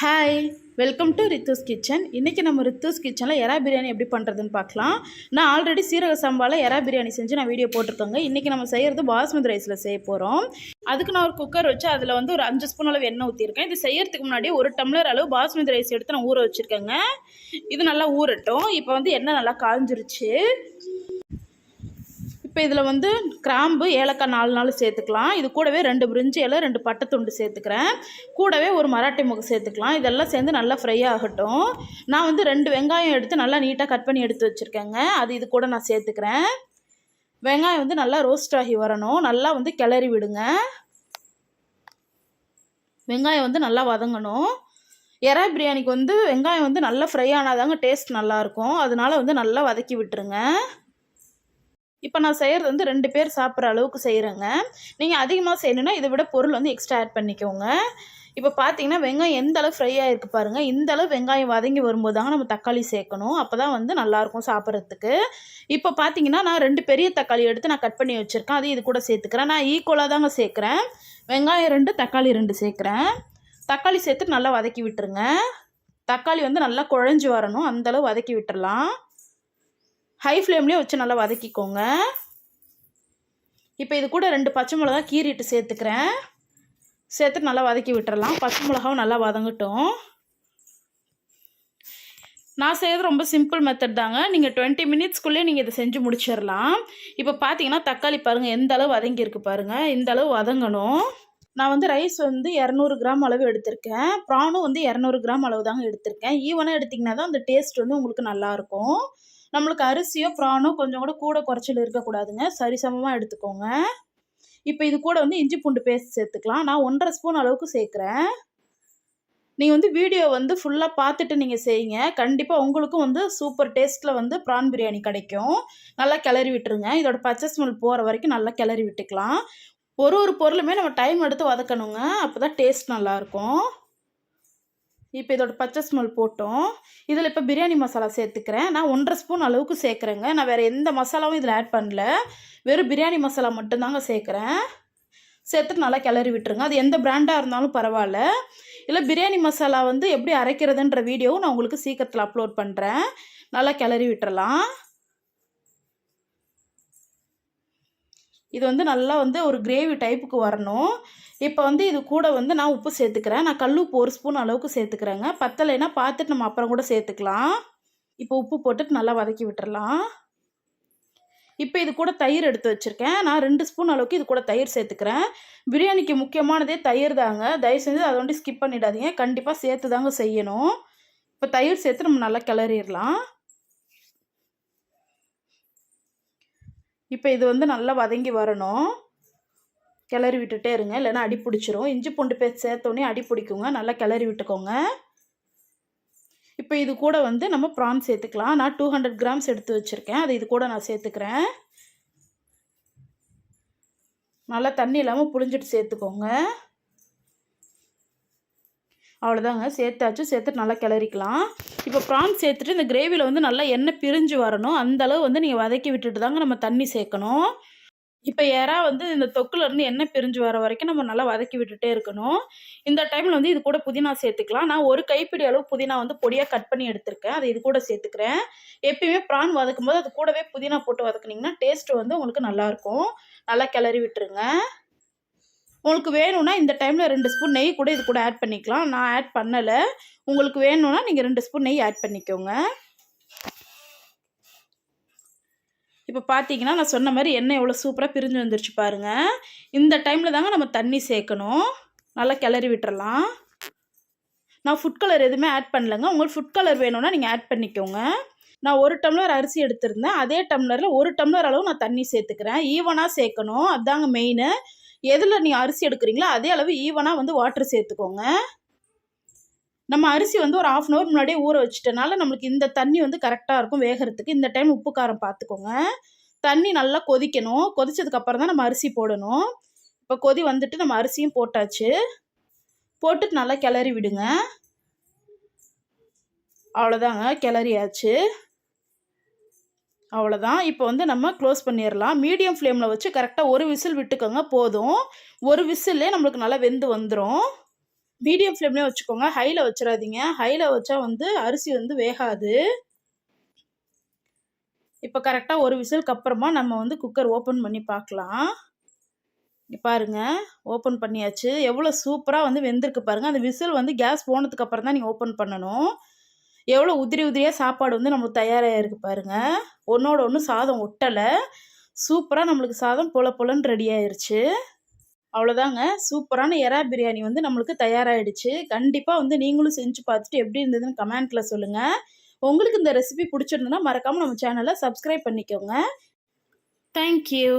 Hi welcome to Rithu's kitchen இன்றைக்கி நம்ம ரித்தூஸ் கிச்சனில் எறா பிரியாணி எப்படி பண்ணுறதுன்னு பார்க்கலாம். நான் ஆல்ரெடி சீரக சம்பாவில் எறா பிரியாணி செஞ்சு நான் வீடியோ போட்டிருக்கேங்க. இன்றைக்கி நம்ம செய்கிறது பாஸ்மதி ரைஸில் செய்ய போகிறோம் அதுக்கு நான் ஒரு குக்கர் வச்சு அதில் வந்து ஒரு அஞ்சு ஸ்பூன் அளவு எண்ணெய் ஊற்றிருக்கேன் இது செய்யறதுக்கு முன்னாடி ஒரு டம்ளர் அளவு பாஸ்மதி ரைஸ் எடுத்து நான் ஊற வச்சுருக்கேங்க. இது நல்லா ஊறட்டும். இப்போ வந்து எண்ணெய் நல்லா காஞ்சிருச்சு. இப்போ இதில் வந்து கிராம்பு ஏலக்காய் நாலு நாள் சேர்த்துக்கலாம். இது கூடவே ரெண்டு பிரிஞ்சி இலை ரெண்டு பட்டத்துண்டு சேர்த்துக்கிறேன். கூடவே ஒரு மராட்டி முகம் சேர்த்துக்கலாம். இதெல்லாம் சேர்ந்து நல்லா ஃப்ரை ஆகட்டும். நான் வந்து ரெண்டு வெங்காயம் எடுத்து நல்லா நீட்டாக கட் பண்ணி எடுத்து வச்சுருக்கேங்க. அது இது கூட நான் சேர்த்துக்கிறேன். வெங்காயம் வந்து நல்லா ரோஸ்ட் ஆகி வரணும். நல்லா வந்து கிளறி விடுங்க. வெங்காயம் வந்து நல்லா வதங்கணும். எறா பிரியாணிக்கு வந்து வெங்காயம் வந்து நல்லா ஃப்ரை ஆனாதாங்க டேஸ்ட் நல்லாயிருக்கும் அதனால வந்து நல்லா வதக்கி விட்டுருங்க. இப்போ நான் செய்கிறது வந்து ரெண்டு பேர் சாப்பிட்ற அளவுக்கு செய்கிறேங்க நீங்கள் அதிகமாக செய்யணுன்னா இதை விட பொருள் வந்து எக்ஸ்ட்ரா ஆட் பண்ணிக்கோங்க. இப்போ பார்த்தீங்கன்னா வெங்காயம் எந்த அளவு ஃப்ரை ஆகிருக்கு பாருங்கள் இந்த அளவு வெங்காயம் வதங்கி வரும்போது தாங்க நம்ம தக்காளி சேர்க்கணும். அப்போ தான் வந்து நல்லாயிருக்கும் சாப்பிட்றதுக்கு. இப்போ பார்த்தீங்கன்னா நான் ரெண்டு பெரிய தக்காளி எடுத்து நான் கட் பண்ணி வச்சுருக்கேன். அதையும் இது கூட சேர்த்துக்கிறேன். நான் ஈக்குவலாக தாங்க சேர்க்குறேன். வெங்காயம் ரெண்டு தக்காளி ரெண்டு சேர்க்குறேன். தக்காளி சேர்த்து நல்லா வதக்கி விட்டுருங்க. தக்காளி வந்து நல்லா குழஞ்சி வரணும். அந்தளவு வதக்கி விட்டுடலாம் ஹை ஃப்ளேம்லேயே வச்சு நல்லா வதக்கிக்கோங்க. இப்போ இது கூட ரெண்டு பச்சை மிளகா கீறிட்டு சேர்த்துக்கிறேன். சேர்த்துட்டு நல்லா வதக்கி விட்டுறலாம். பச்சை மிளகாவும் நல்லா வதங்கட்டும். நான் செய்கிறது ரொம்ப சிம்பிள் மெத்தட் தாங்க. நீங்கள் டுவெண்ட்டி மினிட்ஸ்க்குள்ளே நீங்கள் இதை செஞ்சு முடிச்சிடலாம். இப்போ பார்த்தீங்கன்னா தக்காளி பாருங்கள் எந்த அளவு வதங்கியிருக்கு பாருங்கள் இந்த அளவு வதங்கணும். நான் வந்து ரைஸ் வந்து இரநூறு கிராம் அளவு எடுத்திருக்கேன். ப்ரானும் வந்து இரநூறு கிராம் அளவு தாங்க எடுத்திருக்கேன். ஈவனாக எடுத்திங்கன்னா தான் அந்த டேஸ்ட் வந்து உங்களுக்கு நல்லாயிருக்கும் நம்மளுக்கு அரிசியோ ப்ரானோ கொஞ்சம் கூட கூட குறைச்சல் இருக்கக்கூடாதுங்க. சரிசமமாக எடுத்துக்கோங்க. இப்போ இது கூட வந்து இஞ்சி பூண்டு பேஸ்ட் சேர்த்துக்கலாம். நான் ஒன்றரை ஸ்பூன் அளவுக்கு சேர்க்குறேன். நீங்கள் வந்து வீடியோ வந்து ஃபுல்லாக பார்த்துட்டு நீங்கள் செய்யுங்க. கண்டிப்பாக உங்களுக்கும் வந்து சூப்பர் டேஸ்ட்டில் வந்து ப்ரான் பிரியாணி கிடைக்கும். நல்லா கிளறி விட்டுருங்க. இதோட பச்சை ஸ்மெல் போகிற வரைக்கும் நல்லா கிளறி விட்டுக்கலாம். ஒரு ஒரு பொருளுமே நம்ம டைம் எடுத்து வதக்கணுங்க. அப்போ தான் டேஸ்ட் நல்லாயிருக்கும் இப்போ இதோட பச்சை ஸ்மெல் போட்டோம். இதில் இப்போ பிரியாணி மசாலா சேர்த்துக்கிறேன். நான் ஒன்றரை ஸ்பூன் அளவுக்கு சேர்க்குறேங்க. நான் வேறு எந்த மசாலாவும் இதில் ஆட் பண்ணல. வெறும் பிரியாணி மசாலா மட்டும்தாங்க சேர்க்குறேன். சேர்த்துட்டு நல்லா கிளறி விட்டுருங்க. அது எந்த பிராண்டாக இருந்தாலும் பரவாயில்ல. இல்லை பிரியாணி மசாலா வந்து எப்படி அரைக்கிறதுன்ற வீடியோவும் நான் உங்களுக்கு சீக்கிரத்தில் அப்லோட் பண்ணுறேன் நல்லா கிளறி விட்டுறலாம். இது வந்து நல்லா வந்து ஒரு கிரேவி டைப்புக்கு வரணும். இப்போ வந்து இது கூட வந்து நான் உப்பு சேர்த்துக்கிறேன். நான் கல் உப்பு ஒரு ஸ்பூன் அளவுக்கு சேர்த்துக்கிறேங்க. பத்தலைன்னா பார்த்துட்டு நம்ம அப்புறம் கூட சேர்த்துக்கலாம். இப்போ உப்பு போட்டுட்டு நல்லா வதக்கி விட்டுறலாம். இப்போ இது கூட தயிர் எடுத்து வச்சுருக்கேன். நான் ரெண்டு ஸ்பூன் அளவுக்கு இது கூட தயிர் சேர்த்துக்கிறேன். பிரியாணிக்கு முக்கியமானதே தயிர் தாங்க. தயவு செஞ்சு அதை வந்து ஸ்கிப் பண்ணிடாதீங்க. கண்டிப்பாக சேர்த்து தாங்க செய்யணும். இப்போ தயிர் சேர்த்து நம்ம நல்லா கிளறிடலாம். இப்போ இது வந்து நல்லா வதங்கி வரணும். கிளறி விட்டுட்டே இருங்க. இல்லைன்னா அடி பிடிச்சிரும். இஞ்சி பூண்டு பேஸ்ட் சேர்த்தோடனே அடி பிடிக்குங்க. நல்லா கிளறி விட்டுக்கோங்க. இப்போ இது கூட வந்து நம்ம ப்ரான் சேர்த்துக்கலாம். நான் டூ ஹண்ட்ரட் கிராம்ஸ் எடுத்து வச்சுருக்கேன். அது இது கூட நான் சேர்த்துக்கிறேன். நல்லா தண்ணி இல்லாமல் புளிஞ்சிட்டு சேர்த்துக்கோங்க. அவ்வளோதாங்க சேர்த்தாச்சு. சேர்த்துட்டு நல்லா கிளறிக்கலாம். இப்போ ப்ரான் சேர்த்துட்டு இந்த கிரேவியில் வந்து நல்லா எண்ணெய் பிரிஞ்சு வரணும். அந்தளவு வந்து நீங்கள் வதக்கி விட்டுட்டு தாங்க நம்ம தண்ணி சேர்க்கணும். இப்போ ஏறா வந்து இந்த தொக்குலேருந்து எண்ணெய் பிரிஞ்சு வர வரைக்கும் நம்ம நல்லா வதக்கி விட்டுட்டே இருக்கணும். இந்த டைமில் வந்து இது கூட புதினா சேர்த்துக்கலாம். நான் ஒரு கைப்பிடி அளவு புதினா வந்து பொடியாக கட் பண்ணி எடுத்திருக்கேன். அதை இது கூட சேர்த்துக்கிறேன். எப்பயுமே ப்ரான் வதக்கும் போது அது கூடவே புதினா போட்டு வதக்குனிங்கன்னா டேஸ்ட் வந்து உங்களுக்கு நல்லாயிருக்கும் நல்லா கிளறி விட்டுருங்க. உங்களுக்கு வேணும்னா இந்த டைமில் ரெண்டு ஸ்பூன் நெய் கூட இது கூட ஆட் பண்ணிக்கலாம். நான் ஆட் பண்ணலை. உங்களுக்கு வேணும்னா நீங்கள் ரெண்டு ஸ்பூன் நெய் ஆட் பண்ணிக்கோங்க. இப்போ பார்த்தீங்கன்னா நான் சொன்ன மாதிரி எண்ணெய் எவ்வளோ சூப்பராக பிரிஞ்சு வந்துருச்சு பாருங்கள் இந்த டைமில் தாங்க நம்ம தண்ணி சேர்க்கணும். நல்லா கிளறி விட்டுறலாம். நான் ஃபுட் கலர் எதுவுமே ஆட் பண்ணலைங்க. உங்களுக்கு ஃபுட் கலர் வேணும்னா நீங்கள் ஆட் பண்ணிக்கோங்க. நான் ஒரு டம்ளர் அரிசி எடுத்திருந்தேன். அதே டம்ளரில் ஒரு டம்ளர் அளவு நான் தண்ணி சேர்த்துக்கிறேன். ஈவனாக சேர்க்கணும். அதாங்க மெயின் எதில் நீங்கள் அரிசி எடுக்கிறீங்களோ அதே அளவு ஈவனாக வந்து வாட்டர் சேர்த்துக்கோங்க. நம்ம அரிசி வந்து ஒரு ஆஃப் அன் ஹவர் முன்னாடியே ஊற வச்சுட்டனால நம்மளுக்கு இந்த தண்ணி வந்து கரெக்டாக இருக்கும் வேகிறதுக்கு. இந்த டைம் உப்பு காரம் பார்த்துக்கோங்க தண்ணி நல்லா கொதிக்கணும். கொதிச்சதுக்கப்புறம் தான் நம்ம அரிசி போடணும். இப்போ கொதி வந்துட்டு நம்ம அரிசியும் போட்டாச்சு. போட்டுட்டு நல்லா கிளறி விடுங்க. அவ்வளோதாங்க கிளறியாச்சு. அவ்வளோதான் இப்போ வந்து நம்ம க்ளோஸ் பண்ணிடலாம் மீடியம் ஃப்ளேமில் வச்சு கரெக்டாக ஒரு விசில் விட்டுக்கோங்க போதும். ஒரு விசில்லே நம்மளுக்கு நல்லா வெந்து வந்துடும் மீடியம் ஃப்ளேம்லேயே வச்சுக்கோங்க. ஹையில் வச்சிடாதீங்க. ஹையில் வச்சா வந்து அரிசி வந்து வேகாது. இப்போ கரெக்டாக ஒரு விசிலுக்கு அப்புறமா நம்ம வந்து குக்கர் ஓப்பன் பண்ணி பார்க்கலாம். பாருங்கள் பாருங்க. ஓப்பன் பண்ணியாச்சு. எவ்வளோ சூப்பராக வந்து வெந்திருக்கு பாருங்கள் அந்த விசில் வந்து கேஸ் போனதுக்கு அப்புறம் தான் நீங்கள் ஓப்பன் பண்ணணும். எவ்வளோ உதிரி உதிரியாக சாப்பாடு வந்து நம்மளுக்கு தயாராக இருக்குது பாருங்கள் ஒன்றோட ஒன்று சாதம் ஒட்டலை. சூப்பராக நம்மளுக்கு சாதம் பொல பொலன்னு ரெடி ஆயிடுச்சு அவ்வளோதாங்க சூப்பரான எறா பிரியாணி வந்து நம்மளுக்கு தயாராகிடுச்சு கண்டிப்பாக வந்து நீங்களும் செஞ்சு பார்த்துட்டு எப்படி இருந்ததுன்னு கமெண்ட்டில் சொல்லுங்கள் உங்களுக்கு இந்த ரெசிபி பிடிச்சிருந்ததுன்னா மறக்காமல் நம்ம சேனலை சப்ஸ்கிரைப் பண்ணிக்கோங்க. தேங்க்யூ